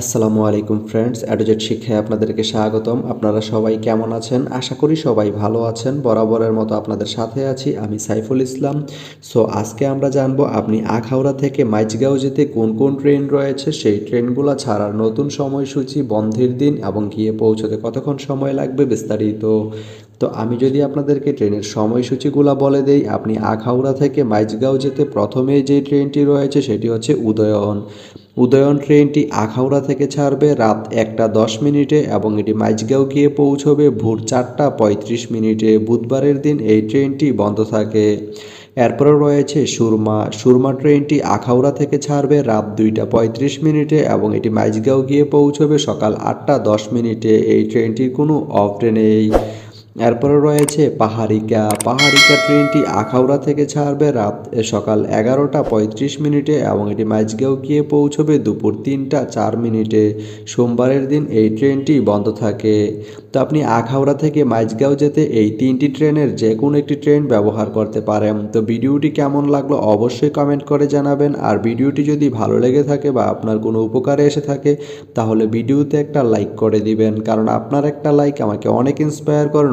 আসসালামু আলাইকুম ফ্রেন্ডস অ্যাডোজেট শিক্ষায় আপনাদেরকে স্বাগতম। আপনারা সবাই কেমন আছেন? আশা করি সবাই ভালো আছেন। বরাবরের মতো আপনাদের সাথে আছি আমি সাইফুল ইসলাম। সো আজকে আমরা জানব আপনি আখাউড়া থেকে মাইজগাঁও যেতে কোন কোন ট্রেন রয়েছে? সেই ট্রেনগুলো ছাড়ার নতুন সময়সূচি, বন্ধের দিন এবং গিয়ে পৌঁছতে কতক্ষণ সময় লাগবে বিস্তারিত তো আমি যদি আপনাদেরকে ট্রেনের সময়সূচিগুলো বলে দেই, আপনি আখাউড়া থেকে মাইজগাঁও যেতে প্রথমে যে ট্রেনটি রয়েছে সেটি হচ্ছে উদয়ন। উদয়ন ট্রেনটি আখাউড়া থেকে ছাড়বে রাত একটা দশ মিনিটে এবং এটি মাইজগাঁও গিয়ে পৌঁছবে ভোর চারটা পঁয়ত্রিশ মিনিটে। বুধবারের দিন এই ট্রেনটি বন্ধ থাকে। এরপরে রয়েছে সুরমা। সুরমা ট্রেনটি আখাউড়া থেকে ছাড়বে রাত দুইটা পঁয়ত্রিশ মিনিটে এবং এটি মাইজগাঁও গিয়ে পৌঁছবে সকাল আটটা দশ মিনিটে। এই ট্রেনটির কোনো অফ নেই এরপরে রয়েছে পাহাড়িকা। পাহাড়িকা ট্রেনটি আখাউড়া থেকে ছাড়বে রাত সকাল এগারোটা পঁয়ত্রিশ মিনিটে এবং এটি মাঝগাঁও গিয়ে পৌঁছবে দুপুর তিনটা চার মিনিটে। সোমবারের দিন এই ট্রেনটি বন্ধ থাকে। তো আপনি আখাউড়া থেকে মাঝগাঁও যেতে এই তিনটি ট্রেনের যে কোনো একটি ট্রেন ব্যবহার করতে পারেন। তো ভিডিওটি কেমন লাগল অবশ্যই কমেন্ট করে জানাবেন। আর ভিডিওটি যদি ভালো লেগে থাকে বা আপনার কোনো উপকারে এসে থাকে, তাহলে ভিডিওতে একটা লাইক করে দিবেন। কারণ আপনার একটা লাইক আমাকে অনেক ইন্সপায়ার করে